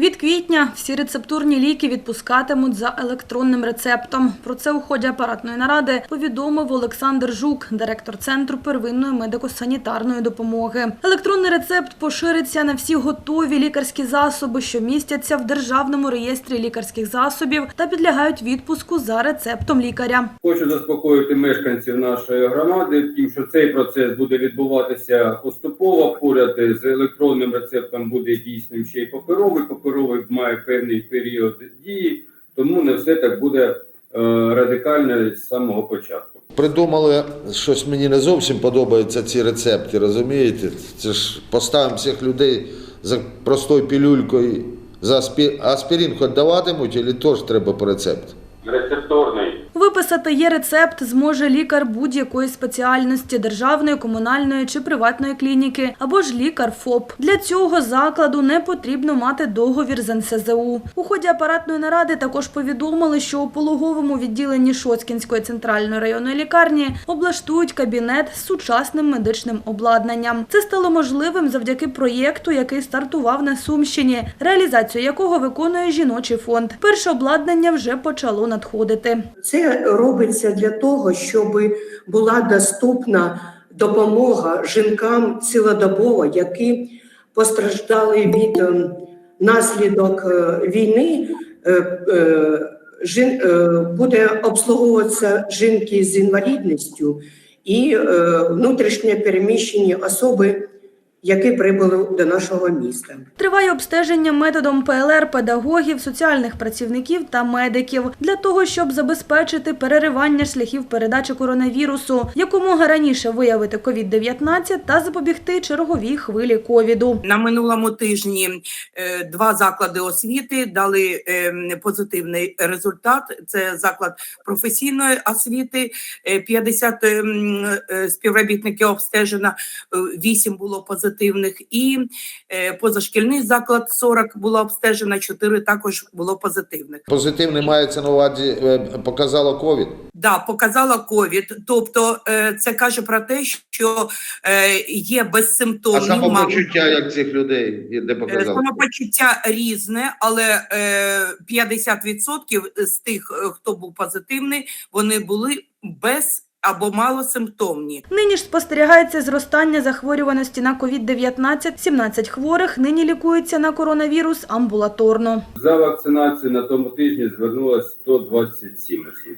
Від квітня всі рецептурні ліки відпускатимуть за електронним рецептом. Про це у ході апаратної наради повідомив Олександр Жук, директор центру первинної медико-санітарної допомоги. Електронний рецепт пошириться на всі готові лікарські засоби, що містяться в державному реєстрі лікарських засобів та підлягають відпуску за рецептом лікаря. Хочу заспокоїти мешканців нашої громади, тим, що цей процес буде відбуватися поступово. Поряд з електронним рецептом буде дійсним ще й паперовий. Паперовий має певний період дії, тому не все так буде е, радикально з самого початку. Придумали щось мені не зовсім подобаються ці рецепти, розумієте? Це ж поставимо всіх людей за простою пілюлькою. За аспі- аспірин хоч даватимуть, чи теж треба по рецепту? Рецепторний. Виписати є рецепт зможе лікар будь-якої спеціальності державної, комунальної чи приватної клініки або ж лікар ФОП. Для цього закладу не потрібно мати договір з НСЗУ. У ході апаратної наради також повідомили, що у пологовому відділенні Шоцкінської центральної районної лікарні облаштують кабінет з сучасним медичним обладнанням. Це стало можливим завдяки проєкту, який стартував на Сумщині, реалізацію якого виконує жіночий фонд. Перше обладнання вже почало надходити. Це робиться для того, щоб була доступна допомога жінкам цілодобово, які постраждали від ем, наслідок е, війни. Е, е, Буде обслуговуватися жінки з інвалідністю і внутрішньо переміщені особи, які прибули до нашого міста. Триває обстеження методом ПЛР педагогів, соціальних працівників та медиків для того, щоб забезпечити переривання шляхів передачі коронавірусу, якомога раніше виявити COVID-19 та запобігти черговій хвилі ковіду. На минулому тижні е, два заклади освіти дали е, позитивний результат. Це заклад професійної освіти, е, 50 ем, е, співробітників обстежено, е, 8 було позитивних, і е, позашкільний заклад 40 було обстежено, 4 також було позитивних. Позитивний мається на увазі, е, показало ковід. Да, показала ковід. Тобто е, це каже про те, що є А безсимптомні мам- самопочуття як цих людей, де показало? Самопочуття різне, але е, 50% з тих, хто був позитивний, вони були без або малосимптомні. Нині ж спостерігається зростання захворюваності на COVID-19. 17 хворих нині лікуються на коронавірус амбулаторно. За вакцинацією на тому тижні звернулося 127 осіб.